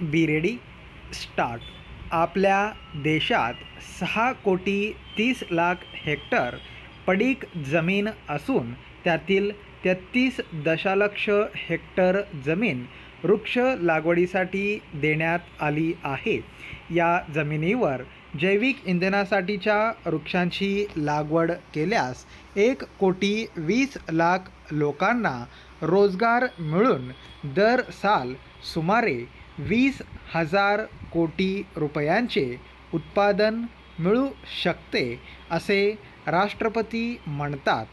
Be ready start. आपल्या देशात सहा कोटी तीस लाख हेक्टर पडीक जमीन असून त्यातील तेहतीस दशलक्ष हेक्टर जमीन वृक्ष लागवडीसाठी देण्यात आली आहे. या जमिनीवर जैविक इंधनासाठीच्या वृक्षांची लागवड केल्यास एक कोटी वीस लाख लोकांना रोजगार मिळून दर साल सुमारे वीस हजार कोटी रुपयांचे उत्पादन मिळू शकते असे राष्ट्रपती म्हणतात.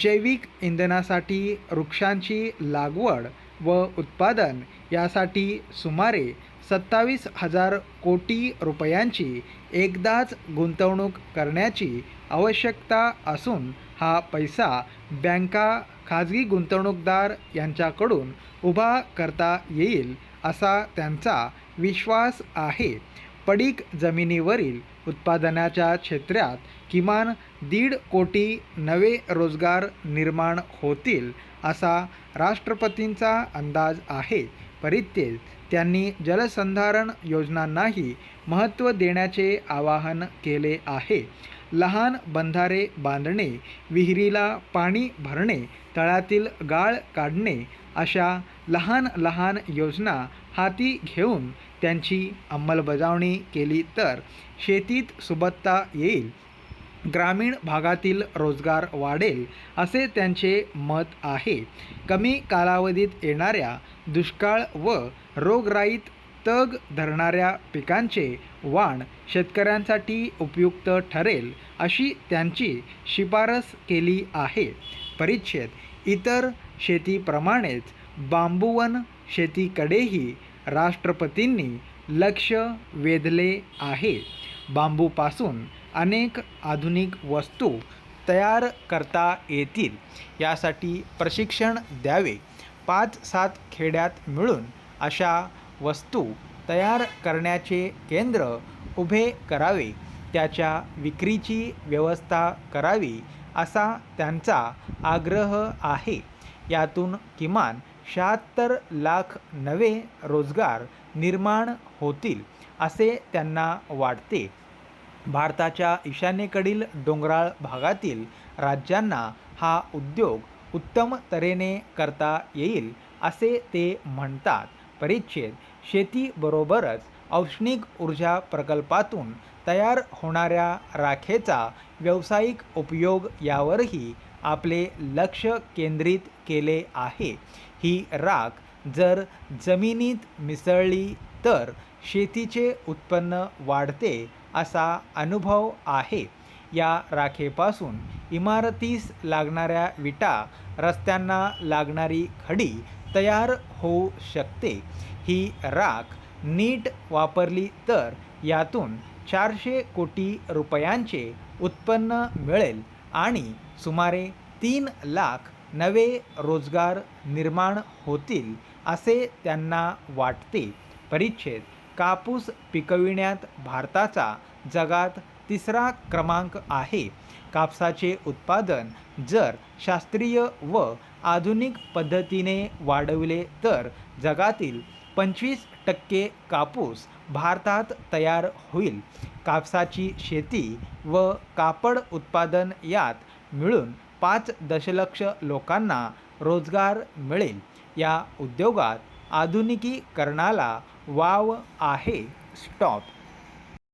जैविक इंधनासाठी वृक्षांची लागवड व उत्पादन यासाठी सुमारे सत्तावीस हजार कोटी रुपयांची एकदाच गुंतवणूक करण्याची आवश्यकता असून हा पैसा बँका खाजगी गुंतवणूकदार यांच्याकडून उभा करता येईल असा त्यांचा विश्वास आहे. पडीक जमिनीवरील उत्पादनाच्या क्षेत्रात किमान दीड कोटी नवे रोजगार निर्माण होतील असा राष्ट्रपतींचा अंदाज आहे. परित्यज त्यांनी जलसंधारण योजनांनाही महत्त्व देण्याचे आवाहन केले आहे. लहान बंधारे बांधणे विहिरीला पाणी भरणे तळ्यातील गाळ काढणे अशा लहान लहान योजना हाती घेऊन त्यांची अंमलबजावणी केली तर शेतीत सुबत्ता येईल. ग्रामीण भागातील रोजगार वाढेल असे त्यांचे मत आहे. कमी कालावधीत येणाऱ्या दुष्काळ व रोगराईत तग धरणाऱ्या पिकांचे वाण शेतकऱ्यांसाठी उपयुक्त ठरेल अशी त्यांची शिफारस केली आहे. परिच्छेद इतर शेतीप्रमाणेच बांबूवन शेतीकडेही राष्ट्रपतींनी लक्ष वेधले आहे. बांबूपासून अनेक आधुनिक वस्तू तयार करता येतील. यासाठी प्रशिक्षण द्यावे. पाच सात खेड्यात मिळून अशा वस्तू तयार करण्याचे केंद्र उभे करावे. त्याच्या विक्रीची व्यवस्था करावी असा त्यांचा आग्रह आहे. यातून किमान शहात्तर लाख नवे रोजगार निर्माण होतील असे त्यांना वाटते. भारताच्या ईशान्येकडील डोंगराळ भागातील राज्यांना हा उद्योग उत्तम तऱ्हेने करता येईल असे ते म्हणतात. परिच्छेद शेतीबरोबरच औष्णिक ऊर्जा प्रकल्पातून तयार होणाऱ्या राखेचा व्यावसायिक उपयोग यावरही आपले लक्ष केंद्रित केले आहे. ही राख जर जमिनीत मिसळली तर शेतीचे उत्पन्न वाढते असा अनुभव आहे. या राखेपासून इमारतीस लागणाऱ्या विटा रस्त्यांना लागणारी खडी तयार होऊ शकते. ही राख नीट वापरली तर यातून चारशे कोटी रुपयांचे उत्पन्न मिळेल. आणि सुमारे तीन लाख नवे रोजगार निर्माण होतील असे त्यांना वाटते. परिच्छेद कापूस पिकविण्यात भारताचा जगात तिसरा क्रमांक आहे. कापसाचे उत्पादन जर शास्त्रीय व आधुनिक पद्धतीने वाढविले तर जगातील पंचवीस टक्के कापूस भारतात तयार होईल. कापसाची शेती व कापड उत्पादन यात मिळून पाच दशलक्ष लोकांना रोजगार मिळेल. या उद्योगात आधुनिकीकरणाला वाव आहे. स्टॉप.